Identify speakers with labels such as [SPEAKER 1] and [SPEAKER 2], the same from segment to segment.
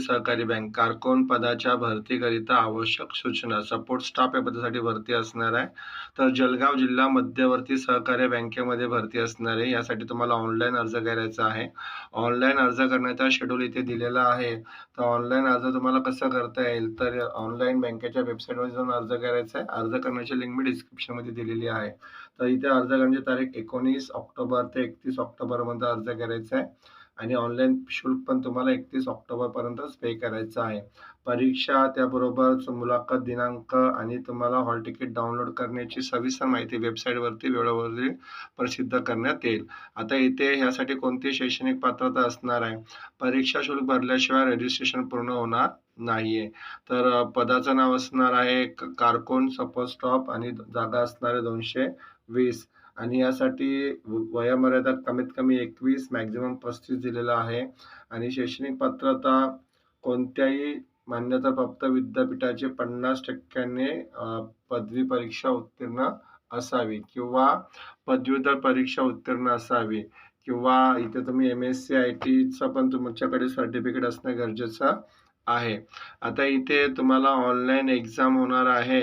[SPEAKER 1] सहकारी बँक कारकोन पदाच्या भरतीकरिता आवश्यक सूचना सपोर्ट स्टाफ या पदासाठी भरती असणार आहे. तर जळगाव जिल्हा मध्यवर्ती सहकारी बँकेमध्ये भरती असणार आहे. यासाठी तुम्हाला ऑनलाईन अर्ज करायचा आहे. ऑनलाईन अर्ज करण्याचा शेड्यूल इथे दिलेला आहे. तर ऑनलाईन अर्ज तुम्हाला कसं करता येईल? तर ऑनलाईन बँकेच्या वेबसाईटवर जाऊन अर्ज करायचा आहे. अर्ज करण्याची लिंक मी डिस्क्रिप्शनमध्ये दिलेली आहे. तर इथे अर्ज करण्याची तारीख एकोणीस ऑक्टोबर ते एकतीस ऑक्टोबरमध्ये अर्ज करायचा आहे. आणि ऑनलाईन शुल्क पण तुम्हाला एकतीस ऑक्टोबरपर्यंतच पे करायचं आहे. परीक्षा त्याबरोबर मुलाखत दिनांक आणि तुम्हाला हॉल तिकीट डाउनलोड करण्याची सविस्तर माहिती वेबसाईटवरती वेळोवेळी प्रसिद्ध करण्यात येईल. आता इथे ह्यासाठी कोणती शैक्षणिक पात्रता असणार आहे? परीक्षा शुल्क भरल्याशिवाय रजिस्ट्रेशन पूर्ण होणार नाही आहे तर पदाचं नाव असणार आहे क- कारकोन सपोज स्टॉप आणि जागा असणार आहे दोनशे वीस. आणि यासाठी व- कमीत कमी एकवीस मॅक्झिमम पस्तीस दिलेला आहे. आणि शैक्षणिक पात्रता कोणत्याही मान्यताप्राप्त विद्यापीठाचे पन्नास टक्क्याने पदवी परीक्षा उत्तीर्ण असावी किंवा पदव्युत्तर परीक्षा उत्तीर्ण असावी किंवा इथे तुम्ही एम एस सी आय टीचं पण तुमच्याकडे सर्टिफिकेट असणं गरजेचं. आहे. आता इथे तुम्हाला ऑनलाईन एक्झाम होणार आहे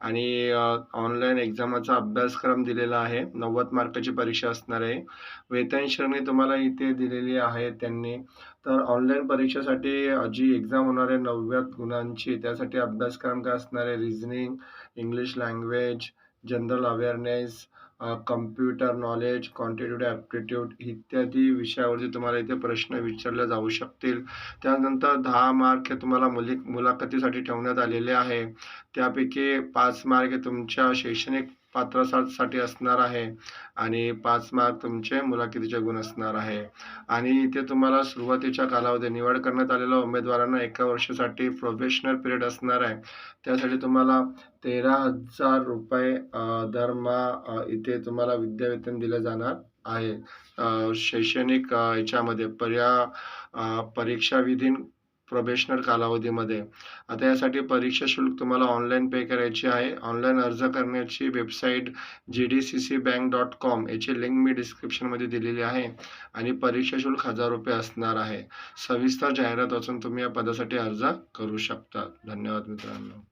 [SPEAKER 1] आणि ऑनलाईन एक्झामाचा अभ्यासक्रम दिलेला आहे. नव्वद मार्काची परीक्षा असणार आहे. वेतन श्रेणी तुम्हाला इथे दिलेली आहे त्यांनी. तर ऑनलाईन परीक्षेसाठी जी एक्झाम होणार आहे नव्वद गुणांची त्यासाठी अभ्यासक्रम काय असणार आहे? Reasoning English language general awareness computer knowledge quantitative aptitude इत्यादी विषयावरती तुम्हाला इथे प्रश्न विचारले जाऊ शकतील. त्यानंतर दहा मार्क हे तुम्हाला मुली मुलाखतीसाठी ठेवण्यात आलेले आहे. त्यापैकी पाच मार्क तुमच्या शैक्षणिक पात्रासाठी असणार आहे. आणि पाच मार्क तुमचे मुलाखतीचे गुण असणार आहे. आणि इथे तुम्हाला सुरुवातीच्या कालावधी निवड करण्यात आलेल्या उमेदवारांना एका वर्षासाठी प्रोफेशनल पिरियड असणार आहे. त्यासाठी तुम्हाला तेरा हजार रुपये दरमहा इथे तुम्हाला विद्यावेतन दिलं जाणार आहे. शैक्षणिक याच्यामध्ये पर्या परीक्षा विधीन प्रोबेशनल कालावधीमध्ये. आता यासाठी परीक्षा शुल्क तुम्हाला ऑनलाईन पे करायची आहे. ऑनलाईन अर्ज करण्याची website G D C C bank dot com याची लिंक मी डिस्क्रिप्शनमध्ये दिलेली आहे. आणि परीक्षा शुल्क हजार रुपये असणार आहे. सविस्तर जाहिरात वाचून तुम्ही या पदासाठी अर्ज करू शकता. धन्यवाद मित्रांनो.